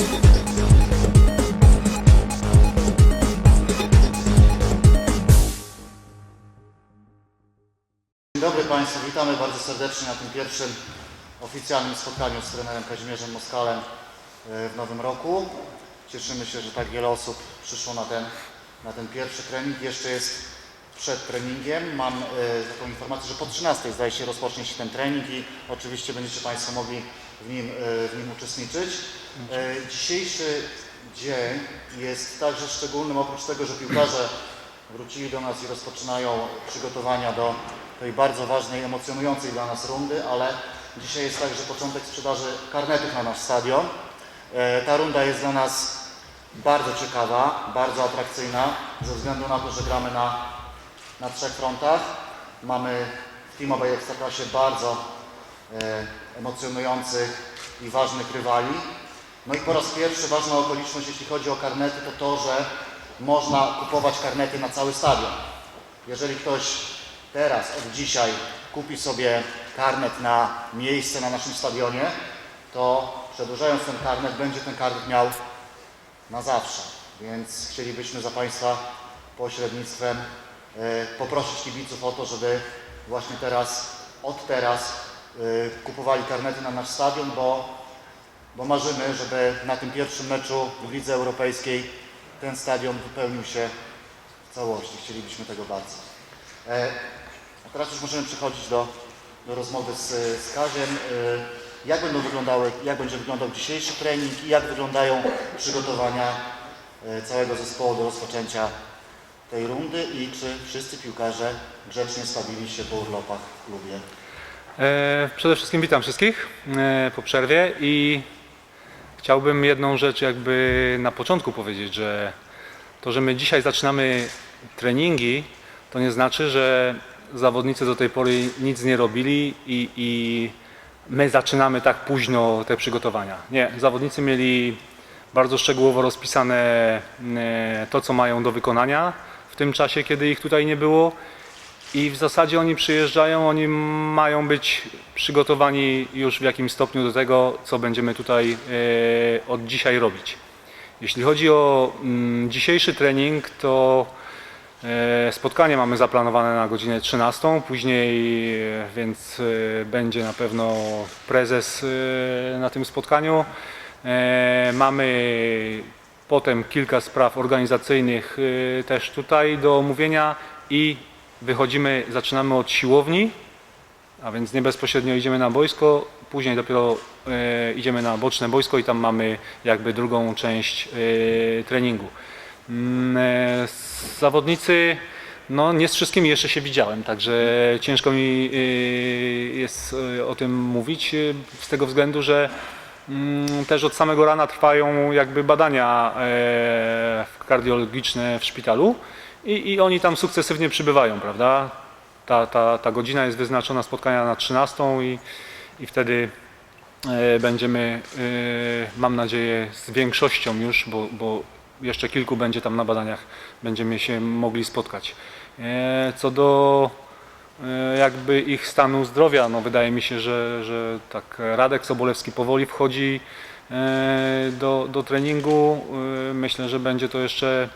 Dzień dobry Państwu, witamy bardzo serdecznie na tym pierwszym oficjalnym spotkaniu z trenerem Kazimierzem Moskalem e, w nowym roku. Cieszymy się, że tak wiele osób przyszło na ten, na ten pierwszy trening. Jeszcze jest przed treningiem. Mam e, taką informację, że po 13 zdaje się rozpocznie się ten trening i oczywiście będziecie Państwo mogli w nim, e, w nim uczestniczyć. E, Dzisiejszy dzień jest także szczególnym, oprócz tego, że piłkarze wrócili do nas i rozpoczynają przygotowania do tej bardzo ważnej, emocjonującej dla nas rundy, ale dzisiaj jest także początek sprzedaży karnetów na nasz stadion. E, Ta runda jest dla nas bardzo ciekawa, bardzo atrakcyjna, ze względu na to, że gramy na, na trzech frontach. Mamy w teamowej ekstraklasie bardzo emocjonujących i ważnych rywali. No i po raz pierwszy ważna okoliczność, jeśli chodzi o karnety, to to, że można kupować karnety na cały stadion. Jeżeli ktoś teraz, od dzisiaj kupi sobie karnet na miejsce na naszym stadionie, to przedłużając ten karnet, będzie ten karnet miał na zawsze. Więc chcielibyśmy za Państwa pośrednictwem e, poprosić kibiców o to, żeby właśnie teraz, od teraz kupowali karnety na nasz stadion, bo, bo marzymy, żeby na tym pierwszym meczu w Lidze Europejskiej ten stadion wypełnił się w całości. Chcielibyśmy tego bardzo. E, A teraz już możemy przechodzić do, do rozmowy z, z Kaziem. E, Jak będą wyglądały, jak będzie wyglądał dzisiejszy trening i jak wyglądają przygotowania e, całego zespołu do rozpoczęcia tej rundy i czy wszyscy piłkarze grzecznie stawili się po urlopach w klubie. E, Przede wszystkim witam wszystkich e, po przerwie i chciałbym jedną rzecz jakby na początku powiedzieć, że to, że my dzisiaj zaczynamy treningi, to nie znaczy, że zawodnicy do tej pory nic nie robili i, i my zaczynamy tak późno te przygotowania. Nie, zawodnicy mieli bardzo szczegółowo rozpisane e, to, co mają do wykonania w tym czasie, kiedy ich tutaj nie było. I w zasadzie oni przyjeżdżają, oni mają być przygotowani już w jakimś stopniu do tego, co będziemy tutaj e, od dzisiaj robić. Jeśli chodzi o mm, dzisiejszy trening, to e, spotkanie mamy zaplanowane na godzinę 13, później e, więc będzie na pewno prezes na tym spotkaniu. Mamy potem kilka spraw organizacyjnych też tutaj do omówienia i wychodzimy, zaczynamy od siłowni, a więc nie bezpośrednio idziemy na boisko, później dopiero e, idziemy na boczne boisko i tam mamy jakby drugą część e, treningu. Mm, e, zawodnicy, no nie z wszystkimi jeszcze się widziałem, także ciężko mi e, jest e, o tym mówić e, z tego względu, że mm, też od samego rana trwają jakby badania e, kardiologiczne w szpitalu i, i oni tam sukcesywnie przybywają, prawda? Ta, ta, ta godzina jest wyznaczona spotkania na 13 i, i wtedy e, będziemy, e, mam nadzieję, z większością już, bo, bo jeszcze kilku będzie tam na badaniach, będziemy się mogli spotkać. E, Co do jakby ich stanu zdrowia, no wydaje mi się, że, że tak Radek Sobolewski powoli wchodzi do, do treningu. Myślę, że będzie to jeszcze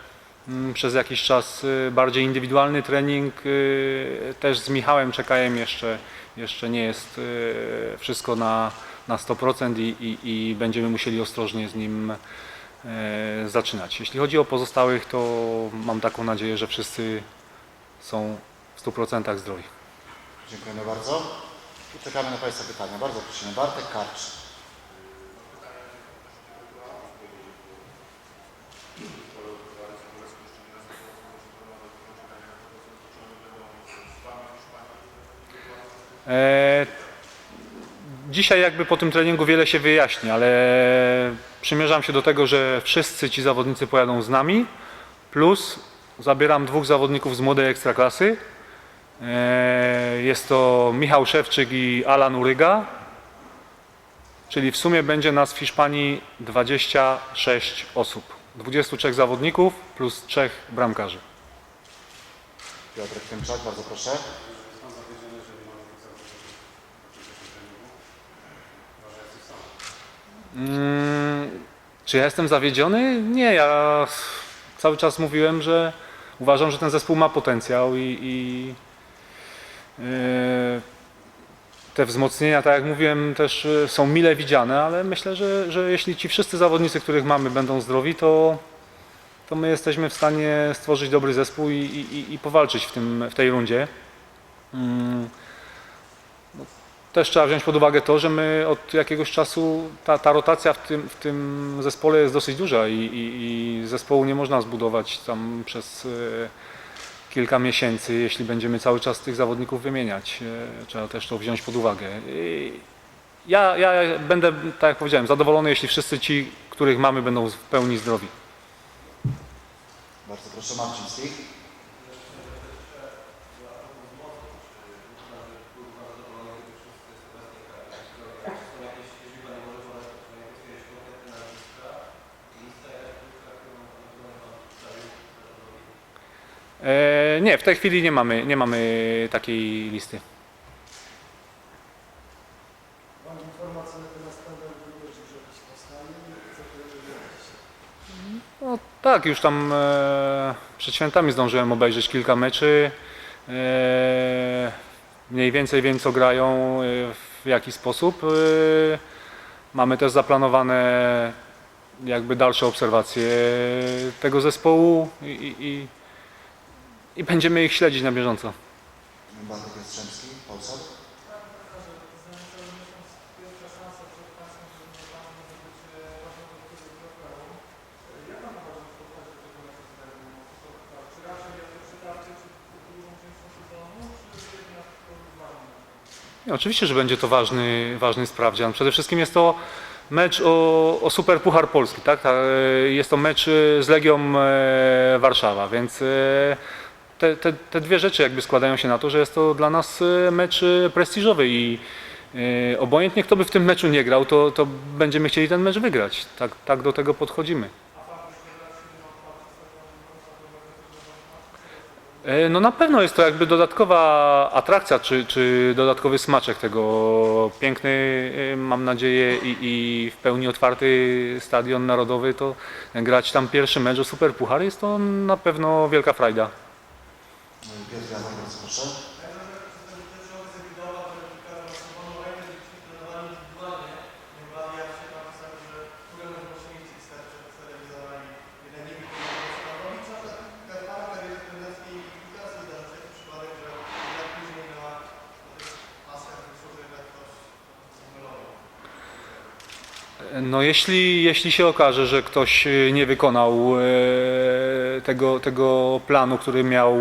przez jakiś czas y, bardziej indywidualny trening. y, Też z Michałem Czekajem jeszcze, jeszcze nie jest y, wszystko na, na 100% i, i, i będziemy musieli ostrożnie z nim zaczynać. Jeśli chodzi o pozostałych, to mam taką nadzieję, że wszyscy są w 100% zdrowi. Dziękujemy bardzo. I czekamy na Państwa pytania. Bardzo prosimy. Bartek Karcz. Dzisiaj jakby po tym treningu wiele się wyjaśni, ale przymierzam się do tego, że wszyscy ci zawodnicy pojadą z nami, plus zabieram dwóch zawodników z młodej ekstraklasy. E, Jest to Michał Szewczyk i Alan Uryga, czyli w sumie będzie nas w Hiszpanii 26 osób. 23 zawodników plus 3 bramkarzy. Piotrek Tymczak, bardzo proszę. Mm, Czy ja jestem zawiedziony? Nie, ja cały czas mówiłem, że uważam, że ten zespół ma potencjał i, i yy, te wzmocnienia, tak jak mówiłem, też yy, są mile widziane, ale myślę, że, że jeśli ci wszyscy zawodnicy, których mamy, będą zdrowi, to, to my jesteśmy w stanie stworzyć dobry zespół i, i, i powalczyć w, tym, w tej rundzie. Mm. Też trzeba wziąć pod uwagę to, że my od jakiegoś czasu ta, ta rotacja w tym, w tym zespole jest dosyć duża i, i, i zespołu nie można zbudować tam przez e, kilka miesięcy, jeśli będziemy cały czas tych zawodników wymieniać. E, Trzeba też to wziąć pod uwagę. I Ja, ja będę, tak jak powiedziałem, zadowolony, jeśli wszyscy ci, których mamy, będą w pełni zdrowi. Bardzo proszę Marciński. E, nie, w tej chwili nie mamy, nie mamy takiej listy. Mam informację na temat standardu również, że jakiś powstanie i zapewne No tak, już tam e, przed świętami zdążyłem obejrzeć kilka meczy. E, mniej więcej wiem co grają, e, w jaki sposób. E, mamy też zaplanowane jakby dalsze obserwacje tego zespołu i, i, i, i będziemy ich śledzić na bieżąco. Bartek Jastrzębski, Polsat. Oczywiście, że będzie to ważny, ważny sprawdzian. Przede wszystkim jest to mecz o, o Super Puchar Polski, tak? Ta, e, Jest to mecz e, z Legią e, Warszawa, więc te, te, te dwie rzeczy jakby składają się na to, że jest to dla nas e, mecz e, prestiżowy i e, obojętnie kto by w tym meczu nie grał, to, to będziemy chcieli ten mecz wygrać. Tak, tak do tego podchodzimy. E, No na pewno jest to jakby dodatkowa atrakcja, czy, czy dodatkowy smaczek tego. Piękny, mam nadzieję, i, i w pełni otwarty stadion narodowy, to grać tam pierwszy mecz o Super Puchar jest to na pewno wielka frajda. Piotr Jawor, bardzo proszę. No jeśli, jeśli się okaże, że ktoś e, nie wykonał e, tego, tego planu, który miał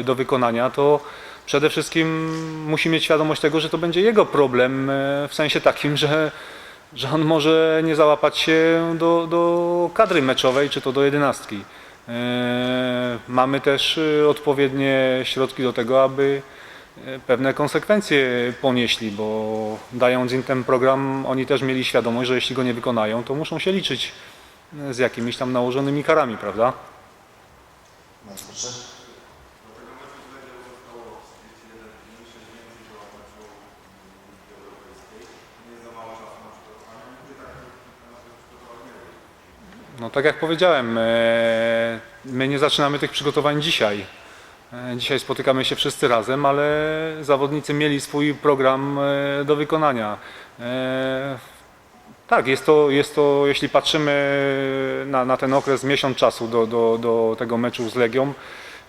e, do wykonania, to przede wszystkim musi mieć świadomość tego, że to będzie jego problem e, w sensie takim, że, że on może nie załapać się do, do kadry meczowej, czy to do jedenastki. E, Mamy też odpowiednie środki do tego, aby pewne konsekwencje ponieśli, bo dając im ten program, oni też mieli świadomość, że jeśli go nie wykonają, to muszą się liczyć z jakimiś tam nałożonymi karami, prawda? Bardzo proszę. No tak jak powiedziałem, e, my nie zaczynamy tych przygotowań dzisiaj. E, Dzisiaj spotykamy się wszyscy razem, ale zawodnicy mieli swój program e, do wykonania. E, Tak, jest to, jest to jeśli patrzymy na, na ten okres miesiąc czasu do, do, do tego meczu z Legią,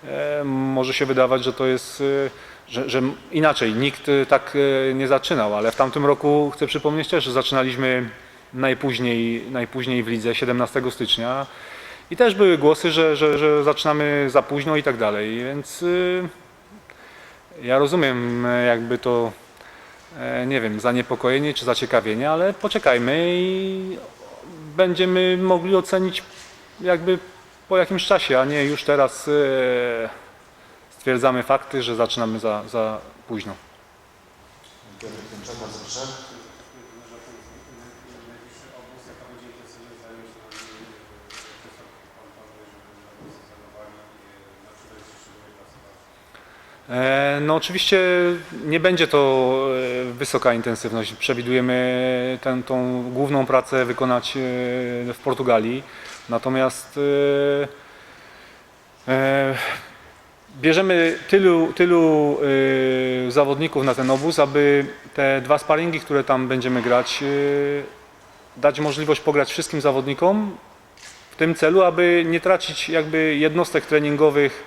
e, może się wydawać, że to jest, e, że, że inaczej, nikt e, tak e, nie zaczynał, ale w tamtym roku chcę przypomnieć też, że zaczynaliśmy najpóźniej, najpóźniej w lidze 17 stycznia i też były głosy, że, że, że zaczynamy za późno i tak dalej, więc y, ja rozumiem e, jakby to, e, nie wiem, zaniepokojenie czy zaciekawienie, ale poczekajmy i będziemy mogli ocenić jakby po jakimś czasie, a nie już teraz e, stwierdzamy fakty, że zaczynamy za, za późno. Bardzo No oczywiście nie będzie to e, wysoka intensywność. Przewidujemy tę, główną pracę wykonać e, w Portugalii. Natomiast e, e, bierzemy tylu, tylu e, zawodników na ten obóz, aby te dwa sparingi, które tam będziemy grać, e, dać możliwość pograć wszystkim zawodnikom w tym celu, aby nie tracić jakby jednostek treningowych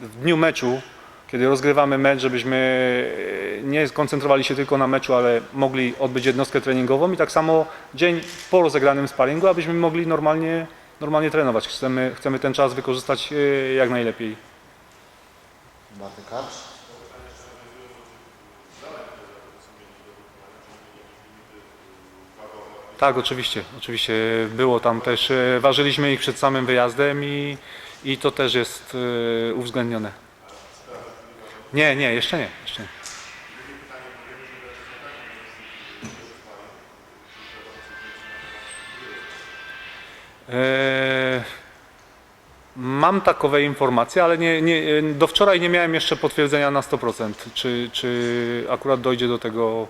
w dniu meczu, kiedy rozgrywamy mecz, żebyśmy e, nie skoncentrowali się tylko na meczu, ale mogli odbyć jednostkę treningową i tak samo dzień po rozegranym sparingu, abyśmy mogli normalnie, normalnie trenować. Chcemy, chcemy ten czas wykorzystać e, jak najlepiej. Bartek Karcz. Tak, oczywiście, oczywiście było tam też, e, ważyliśmy ich przed samym wyjazdem i, i to też jest uwzględnione. Nie, nie, jeszcze nie, jeszcze nie. E, Mam takowe informacje, ale nie, nie, do wczoraj nie miałem jeszcze potwierdzenia na 100%, czy, czy akurat dojdzie do tego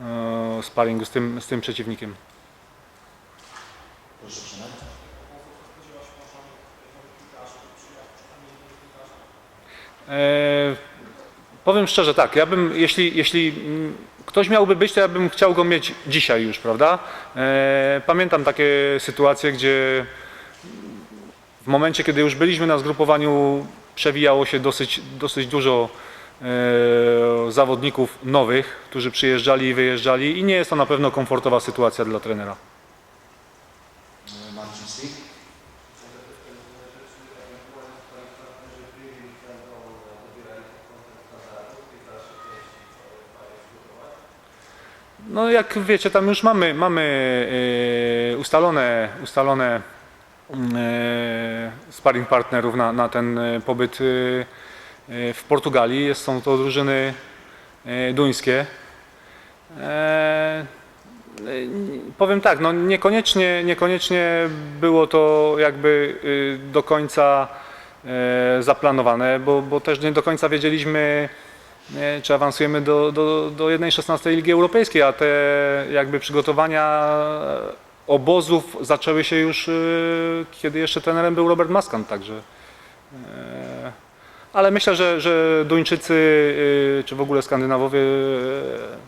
e, sparingu z tym, z tym przeciwnikiem. Proszę. E, powiem szczerze, tak, ja bym, jeśli, jeśli mm, ktoś miałby być, to ja bym chciał go mieć dzisiaj już, prawda? E, pamiętam takie sytuacje, gdzie w momencie, kiedy już byliśmy na zgrupowaniu, przewijało się dosyć, dosyć dużo e, zawodników nowych, którzy przyjeżdżali i wyjeżdżali i nie jest to na pewno komfortowa sytuacja dla trenera. No jak wiecie, tam już mamy, mamy e, ustalone, ustalone e, sparring partnerów na, na ten e, pobyt w Portugalii. Jest, są to drużyny duńskie. Powiem tak, no niekoniecznie, niekoniecznie było to jakby do końca zaplanowane, bo, bo też nie do końca wiedzieliśmy, czy awansujemy do, do, do 1.16 Ligi Europejskiej, a te jakby przygotowania obozów zaczęły się już, y, kiedy jeszcze trenerem był Robert Maskan, także. e, Ale myślę, że, że Duńczycy, czy w ogóle Skandynawowie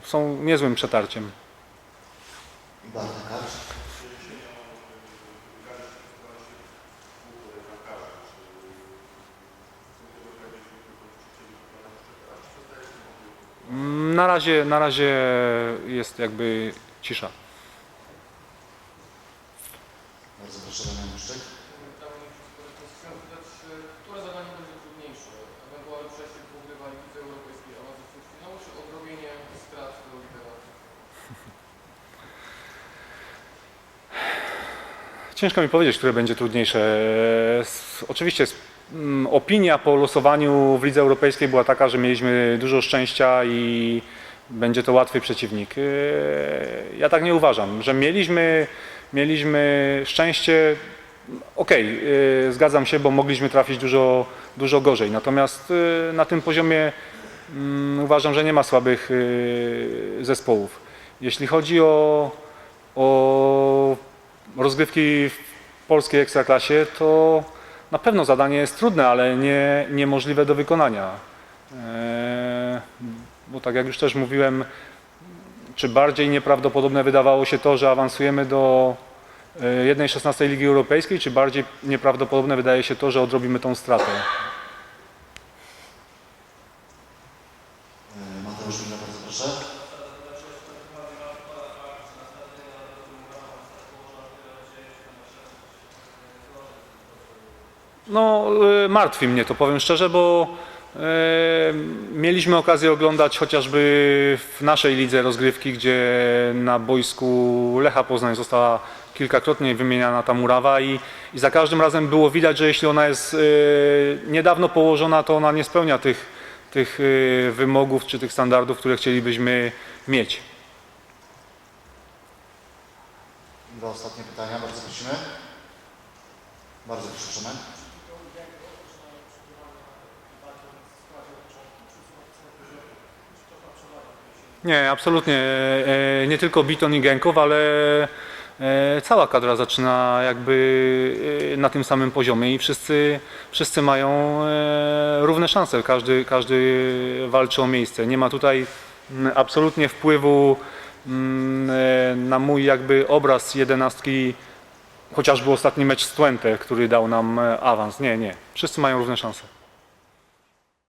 są niezłym przetarciem. I Bartek Karcz. Mm, Na razie, na razie jest jakby cisza. Bardzo proszę Damian Muszczyk. Ciężko mi powiedzieć, które będzie trudniejsze. Oczywiście opinia po losowaniu w Lidze Europejskiej była taka, że mieliśmy dużo szczęścia i będzie to łatwy przeciwnik. Eee, Ja tak nie uważam, że mieliśmy, mieliśmy szczęście. Okej, eee, zgadzam się, bo mogliśmy trafić dużo, dużo gorzej. Natomiast eee, na tym poziomie mm, uważam, że nie ma słabych eee, zespołów. Jeśli chodzi o, o rozgrywki w polskiej ekstraklasie, to na pewno zadanie jest trudne, ale nie, niemożliwe do wykonania. Eee, Bo tak jak już też mówiłem, czy bardziej nieprawdopodobne wydawało się to, że awansujemy do e, 1.16 Ligi Europejskiej, czy bardziej nieprawdopodobne wydaje się to, że odrobimy tą stratę? E, Mateusz Mila, bardzo proszę. No, y, martwi mnie to, powiem szczerze, bo e, mieliśmy okazję oglądać chociażby w naszej lidze rozgrywki, gdzie na boisku Lecha Poznań została kilkakrotnie wymieniana ta murawa i, i za każdym razem było widać, że jeśli ona jest e, niedawno położona, to ona nie spełnia tych, tych e, wymogów czy tych standardów, które chcielibyśmy mieć. Dwa ostatnie pytania, bardzo prosimy. Bardzo proszę Nie, absolutnie. E, Nie tylko Biton i Genkow, ale e, cała kadra zaczyna jakby e, na tym samym poziomie i wszyscy, wszyscy mają e, równe szanse. Każdy, każdy walczy o miejsce. Nie ma tutaj mm, absolutnie wpływu mm, e, na mój jakby obraz jedenastki, chociażby ostatni mecz z Twente, który dał nam e, awans. Nie, nie. Wszyscy mają równe szanse.